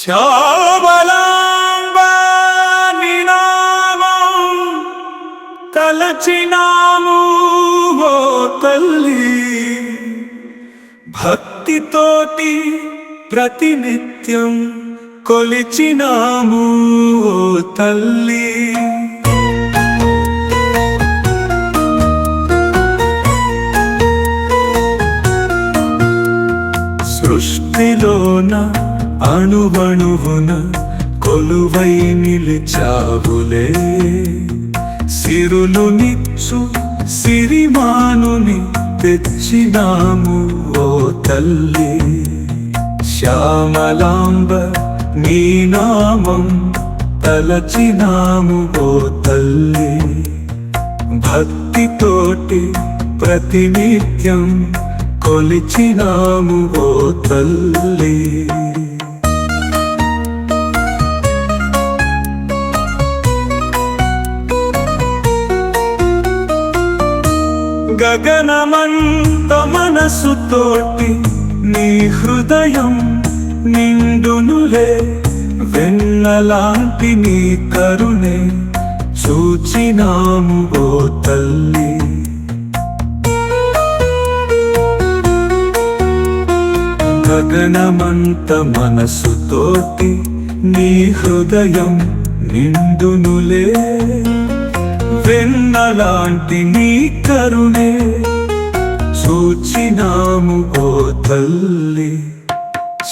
శోభలాంబాని తలచినాము ఓ తల్లి. భక్తితోటి ప్రతినిత్యం కొలిచినాము ఓ తల్లి. సృష్టిలోనా అణువణువున కొలువై నిలిచావులే. సిరులు నిచ్చు సిరిమానుని తెచ్చినాము ఓ తల్లి. శ్యామలాంబ నీ నామం తలచినాము ఓ తల్లి. భక్తితోటి ప్రతినిత్యం కొలిచినాము ఓ తల్లి. గగనమంత మనసుతోటి నీ హృదయం నిండునులే. వెన్నలాంటి నీ కరుణే చూచినాము ఓ తల్లి. గగనమంత మనసుతోటి నీ హృదయం నిండునులే. వెన్నలాంటి నీ కరుణే సూచినాము ఓ తల్లి.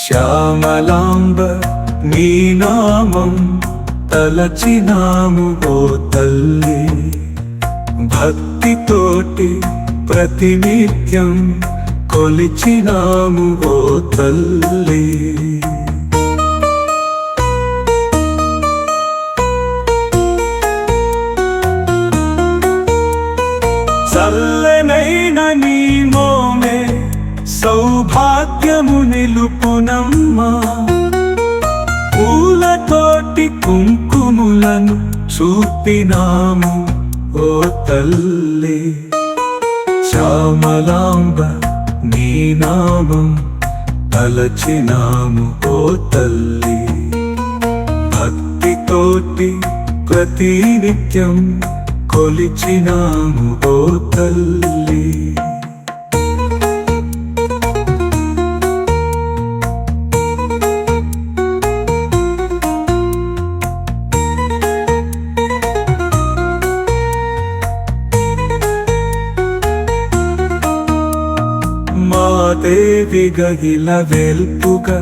శ్యామలాంబ నీ నామం తలచినాము ఓ తల్లి. భక్తితోటి ప్రతినిత్యం కొలిచినాము ఓ తల్లి. చల్లనైన నీ మోమే సౌభాగ్యము నిలుపునమ్మా. పూలతోటి కుంకుములను చూపినాము ఓ తల్లి. శ్యామలాంబ నీ నామం తలచినాము ఓ తల్లి. భక్తితోటి ప్రతినిత్యం కొలిచినాము ఓ తల్లి. మా దేవి గగిల వెల్పుగా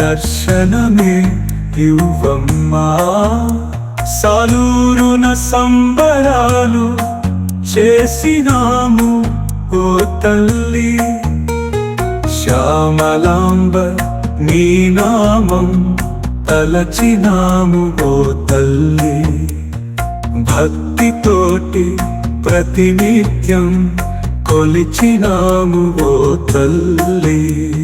దర్శనమే ఇవ్వమ్మా. సాలూరున సంబరాలు చేసినాము ఓ తల్లి. శ్యామలాంబ నీ నామం తలచినాము ఓ తల్లి. భక్తితోటి ప్రతినిత్యం కొలిచినాము ఓ తల్లి.